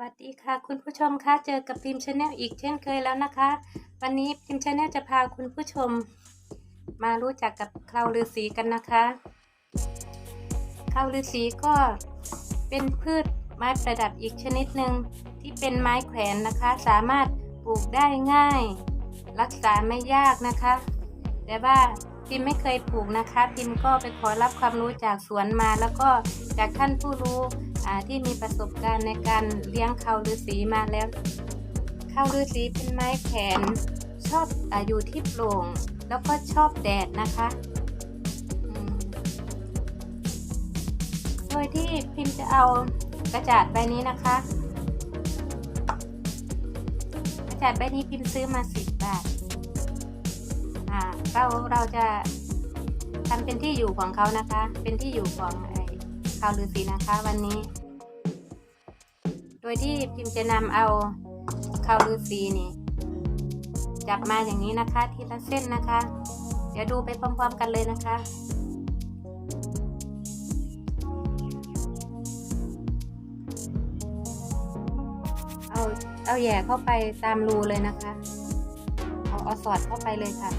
วัสดีค่ะ คุณผู้ชมคะเจอกับพิมพ์ชาแนลอีกเช่นเคยแล้วนะคะ วันนี้พิมพ์ชาแนลจะพาคุณผู้ชม มารู้จักกับเคราฤาษีกันนะคะเคราฤาษีก็เป็นพืชไม้ประดับอีกชนิดหนึ่งที่เป็นไม้แขวนนะคะ สามารถปลูกได้ง่าย รักษาไม่ยากนะคะ แต่ว่า พิมไม่เคยปลูกนะคะ พิมก็ไปขอรับความรู้จากสวนมา แล้วก็จากท่านผู้รู้ที่มีประสบการณ์ในการเลี้ยงเขาฤาษีมาแล้วเขาฤาษีเป็นไม้แขนชอบออยู่ที่โปร่ง แล้วก็ชอบแดดนะคะโดยที่พิมจะเอากระจาดใบนี้นะคะ กระจาดใบนี้พิมซื้อมาสิบบาท อ่าเราเราจะทำเป็นที่อยู่ของเขานะคะ เป็นที่อยู่ของไอ้ข่าวฤาษีนะคะ วันนี้ โดยที่พิมจะนำเอาข่าวฤาษีนี่ จับมาอย่างนี้นะคะ ทีละเส้นนะคะ เดี๋ยวดูไปพร้อมๆกันเลยนะคะเอาเอาแย่เข้าไปตามรูเลยนะคะ เอาเอาสอดเข้าไปเลยค่ะ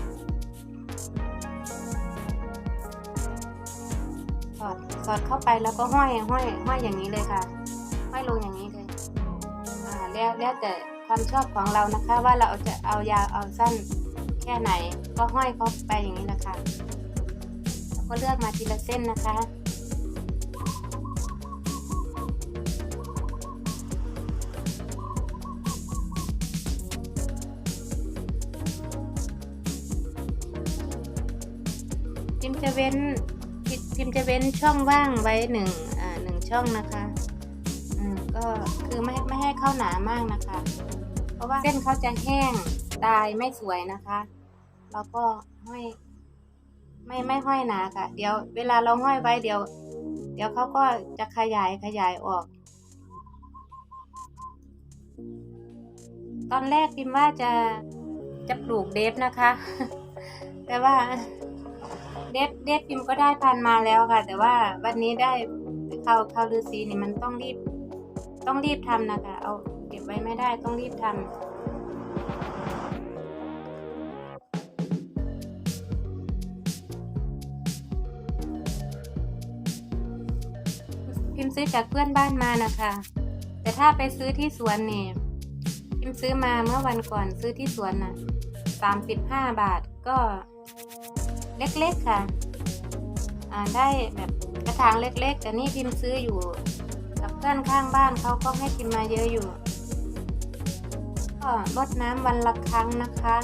อดเข้าไปแล้วก็ห้อยห้อยห้อยอย่างนี้เลยค่ะห้อยลงอย่างนี้เลยอ่าแล้วแล้วแต่ความชอบของเรานะคะ ว่าเราจะเอายาวเอาสั้นแค่ไหนก็ห้อยเข้าไปอย่างนี้แหละค่ะแล้วก็เลือกมาทีละเส้นนะคะพิมจะเว้น พิมจะเว้นช่องว่างไว้หนึ่งอ่าหนึ่งช่องนะคะอืมก็คือไม่ไม่ให้เข้าหนามากนะคะ เพราะว่าเส้นเขาจะแห้งตายไม่สวยนะคะ แล้วก็ห้อยไม่ไม่ห้อยหนาค่ะ เดี๋ยวเวลาเราห้อยไว้เดี๋ยว เดี๋ยวเขาก็จะขยายขยายออก ตอนแรกพิมว่าจะจะปลูกเดฟนะคะ แต่ว่า เดฟเดฟพิมพ์ก็ได้พันมาแล้วค่ะ แต่ว่าวันนี้ได้เขาเข้าฤาษีนี่มันต้องรีบ ต้องรีบทำนะคะ เอาเก็บไว้ไม่ได้ต้องรีบทำพิมพ์ซื้อจากเพื่อนบ้านมานะคะ แต่ถ้าไปซื้อที่สวนเนี่ยพิมพ์ซื้อมาเมื่อวันก่อนซื้อที่สวนน่ะสามสิบห้าบาทก็ เล็กๆค่ะ อ่าได้แบบกระถางเล็กๆ แต่นี่พิมพ์ซื้ออยู่ กับเพื่อนข้างบ้านเขาก็ให้พิมพ์มาเยอะอยู่ ก็รดน้ำวันละครั้งนะคะ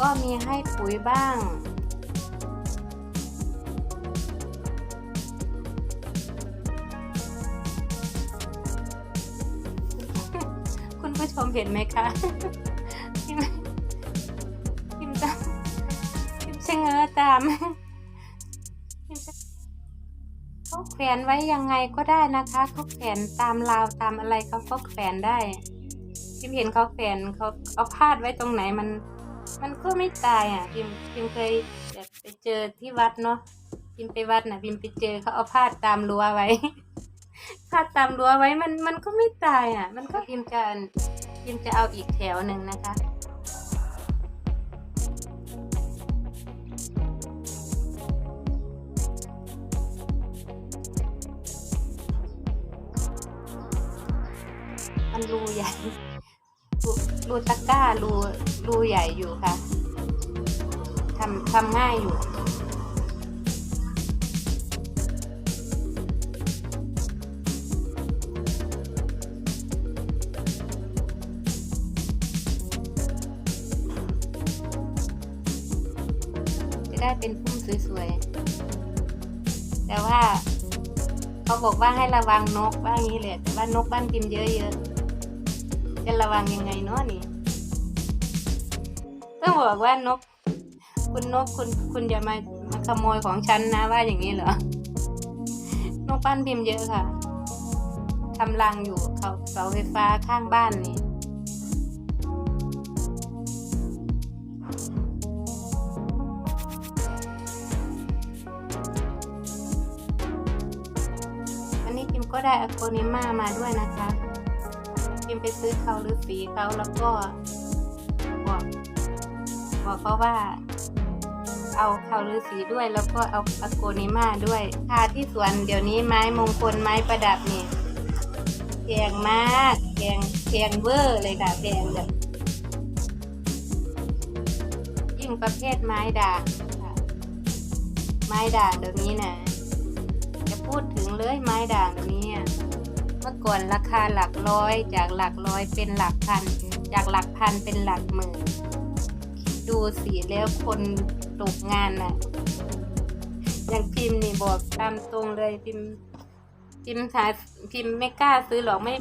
ก็มีให้ปุ๋ยบ้างคุณผู้ชมเห็นไหมคะ เง้อตามเขาแขวนไว้ยังไงก็ได้นะคะเขาแขวนตามราวตามอะไรเขาก็แขวนได้พิมเห็นเขาแขวนเขาเอาพาดไว้ตรงไหนมัน มันก็ไม่ตายอะพิมพิมเคยแบบไปเจอที่วัดเนาะพิมไปวัดนะพิมไปเจอเขาเอาพาดตามรั้วไว้พาดตามรั้วไว้มันมันก็ไม่ตายอะ มันก็พิมจะพิมจะเอาอีกแถวหนึ่งนะคะ มันรูใหญ่รูตะกร้ารูรูใหญ่อยู่ค่ะทำทำง่ายอยู่จะได้เป็นพุ่มสวยๆ แต่ว่าเขาบอกว่าให้ระวังนกว่างี้แหละแต่ว่านกบ้านพิมพ์เยอะๆ จะระวังยังไงเนาะนี่ต้องบอกว่านก คุณนกคุณคุณอย่ามามาขโมยของฉันนะว่าอย่างนี้เหรอนกบ้านพิมพ์เยอะค่ะทำรังอยู่เขาเสาไฟฟ้าข้างบ้านนี่วันนี้พิมก็ได้อโกนิมามาด้วยนะคะ พิมไปซื้อเขาหรือสีเขาแล้วก็บอกบอกเขาว่า เอาเขาหรือสีด้วย แล้วก็เอาอโกนิมาด้วยค่ะที่สวนเดี๋ยวนี้ไม้มงคลไม้ประดับนี่แพงมากแพงแพงเวอร์เลยค่ะแพงแบบยิ่งประเภทไม้ด่างไม้ด่างเดี๋ยวนี้นะจะพูดถึงเลยไม้ด่างเดี๋ยวนี้อะ เมื่อก่อนราคาหลักร้อย จากหลักร้อยเป็นหลักพัน จากหลักพันเป็นหลักหมื่น ดูสีแล้วคนตกงานน่ะ อย่างพิมพ์นี่บอกตามตรงเลยพิมพ์ พิมพ์หาพิมพ์ไม่กล้าซื้อหรอกไม่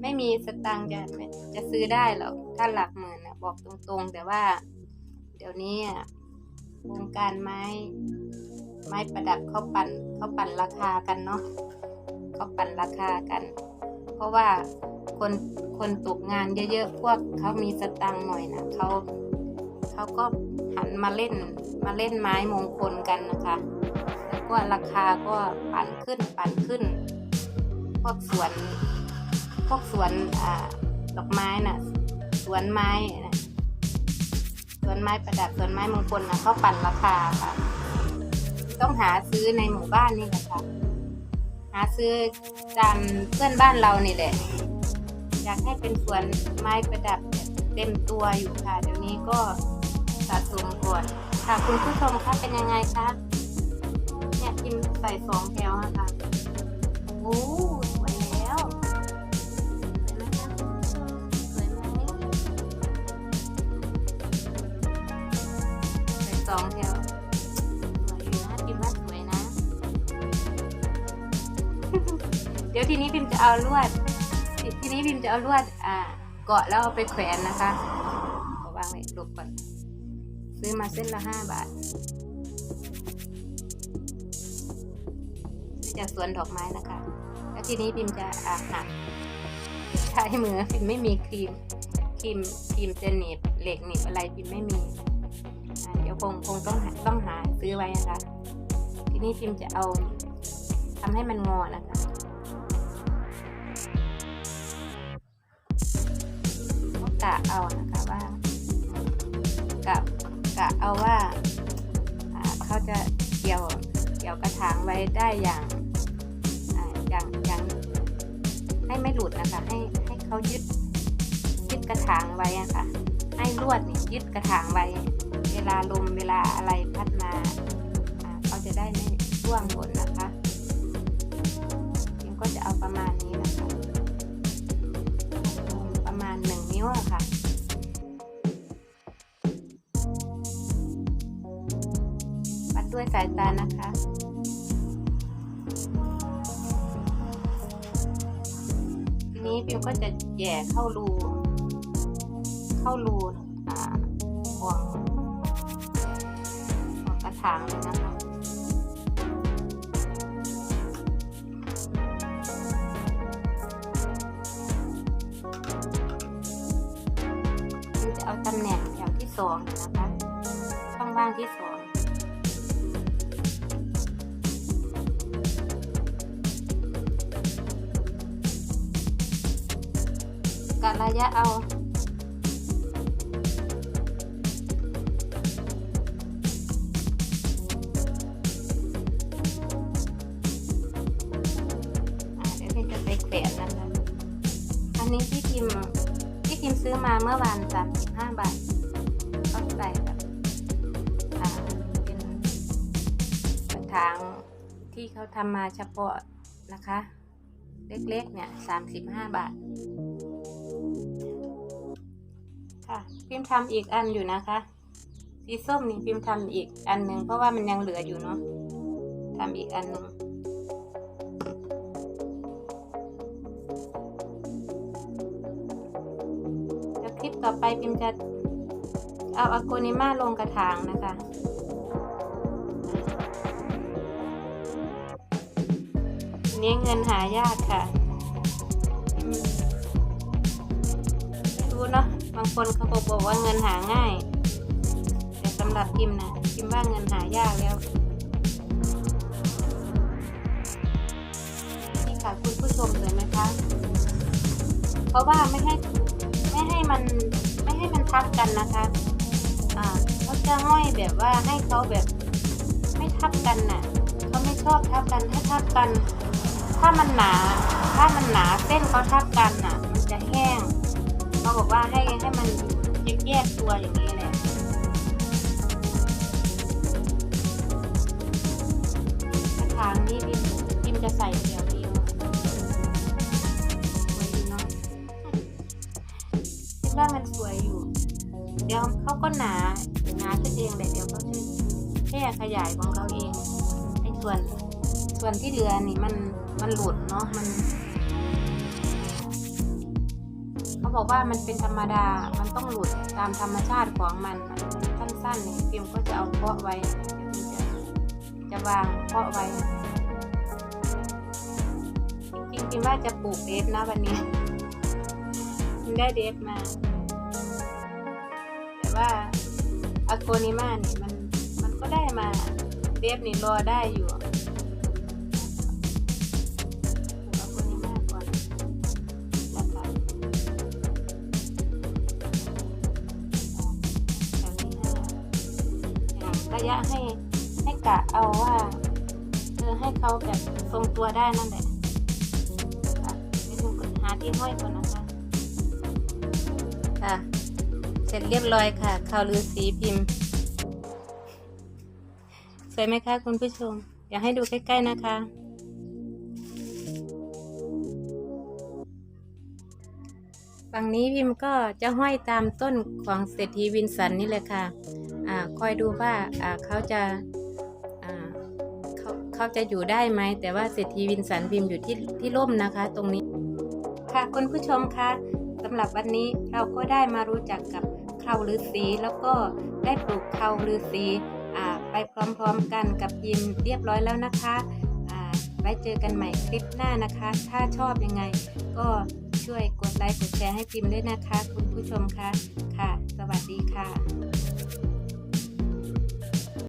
ไม่มีสตังค์จะจะซื้อได้หรอกถ้าหลักหมื่นน่ะบอกตรงๆ แต่ว่า เดี๋ยวนี้อะวงการไม้ ไม้ประดับเขาปั่นเขาปั่นราคากันเนาะ เขาปั่นราคากัน เพราะว่าคนคนตกงานเยอะๆพวกเขามีสตังหน่อยนะเขาเขาก็หันมาเล่นมาเล่นไม้มงคลกันนะคะแล้วก็ราคาก็ปั่นขึ้นปั่นขึ้น พวกสวนพวกสวนอ่าดอกไม้น่ะสวนไม้นะสวนไม้ประดับสวนไม้มงคลนะเขาปั่นราคาค่ะ ต้องหาซื้อในหมู่บ้านนี่แหละค่ะาซื้อตามเพื่อนบ้านเรานี่แหละ อยากให้เป็นสวนไม้ประดับเต็มตัวอยู่ค่ะ เดี๋ยวนี้ก็สะสมก่อนค่ะคุณผู้ชมคะเป็นยังไงคะเนี่ยพิมใส่สองแถวนะคะโอ้ ดี๋ยวทีนี้พิมจะเอาลวด ทีนี้พิมจะเอาลวดอ่าเกาะแล้วเอาไปแขวนนะคะเอาวางไว้ลบก่อน ซื้อมาเส้นละห้าบาทซื้อจากสวนดอกไม้นะคะ แล้วทีนี้พิมจะอ่าหักใช้มือพิมไม่มีครีมครีมครีมจะหนีบเหล็กหนีบอะไรพิมไม่มีเดี๋ยวคงคงต้องต้องหาซื้อไว้นะคะ ทีนี้พิมจะเอาทำให้มันงอนะคะะเอานะคะว่ากะกะเอาว่าเขาจะเกี่ยวเกี่ยวกระถางไว้ได้อย่างอย่างอย่างให้ไม่หลุดนะคะให้ให้เขายึดยึดกระถางไว้อะค่ะ ให้ลวดนี่ยึดกระถางไว้ เวลาลมเวลาอะไรพัดมาเขาจะได้ไม่ร่วงหล่นนะคะพิมก็จะเอาประมาณนี้นะคะ วัดด้วยสายตานะคะทีนี้พิมก็จะแย่เข้ารูเข้ารูห่วงห่วงกระถางเลยนะคะจะเอาตำแหน่งแถวที่สองนะคะ ว่างที่สองกะระยะเอาอ่าเดี๋ยวจะไปเขียนนะคะอันนี้ที่พิมพี่พิมซื้อมาเมื่อวานสามสิบห้าบาท ถางที่เขาทำมาเฉพาะนะคะ เล็กๆเนี่ยสามสิบห้าบาท ค่ะ พิมพ์ทำอีกอันอยู่นะคะ สีส้มนี่พิมพ์ทำอีกอันหนึ่งเพราะว่ามันยังเหลืออยู่เนาะทำอีกอันหนึ่งเดี๋ยวคลิปต่อไปพิมจะเอาอโกนิมาลงกระถางนะคะ นี้เงินหายากค่ะอืมไม่รู้เนาะ บางคนเขาบอกว่าเงินหาง่าย แต่สำหรับพิมนะพิมว่าเงินหายากแล้ว นี่ค่ะคุณผู้ชมเห็นไหมคะ เพราะว่าไม่ให้ไม่ให้มันไม่ให้มันทับกันนะคะ อ่าเขาจะห้อยแบบว่าให้เขาแบบไม่ทับกันน่ะเขาไม่ชอบทับกันถ้าทับกัน ถ้ามันหนา ถ้ามันหนาเส้นเขาทับกันน่ะ มันจะแห้งเขาบอกว่าให้ให้มันแยกแยกตัวอย่างนี้แหละกระถางนี้พิมพิมจะใส่เดี่ยวเดียวสวยดีเนาะคิดว่ามันสวยอยู่ เดี๋ยวเขาก็หนาหนาขึ้นเองแหละเดี๋ยวเขาจะแค่ขยายของเขาเองไอ้ส่วนส่วนที่เหลือนี่มัน มันหลุดเนาะมัน เขาบอกว่ามันเป็นธรรมดา มันต้องหลุดตามธรรมชาติของมันมันสั้นๆเนี่ยฟิล์มก็จะเอาเพาะไว้เดี๋ยวฟิมจะจะวางเพาะไว้ จริงๆฟิล์มว่าจะปลูกเดฟนะวันนี้ฟิล์มได้เดฟมา แต่ว่าอะโกนิมาเนี่ยมันมันก็ได้มาเดฟนี่รอได้อยู่ ยะให้ให้กะเอาว่าเออให้เขาแบบทรงตัวได้นั่นแหละค่ะเดี๋ยวหนูก็หาที่ห้อยก่อนนะคะค่ะ เสร็จเรียบร้อยค่ะข่าวลือสีพิมพ์ สวยไหมคะคุณผู้ชม อยากให้ดูใกล้ๆนะคะ ฝั่งนี้พิมพ์ก็จะห้อยตามต้นของเศรษฐีวินสันนี่เลยค่ะอ่าคอยดูว่าอ่าเขาจะอ่าเขาเขาจะอยู่ได้ไหม แต่ว่าเศรษฐีวินสันพิมพ์อยู่ที่ที่ร่มนะคะ ตรงนี้ ค่ะคุณผู้ชมคะสำหรับวันนี้เราก็ได้มารู้จักกับเคราฤาษีแล้วก็ได้ปลูกเคราฤาษีอ่าไปพร้อมๆกันกับยิมเรียบร้อยแล้วนะคะไว้เจอกันใหม่คลิปหน้านะคะ ถ้าชอบยังไงก็ ช่วยกดไลค์กดแชร์ให้พิมพ์ด้วยนะคะ คุณผู้ชมคะค่ะ สวัสดีค่ะ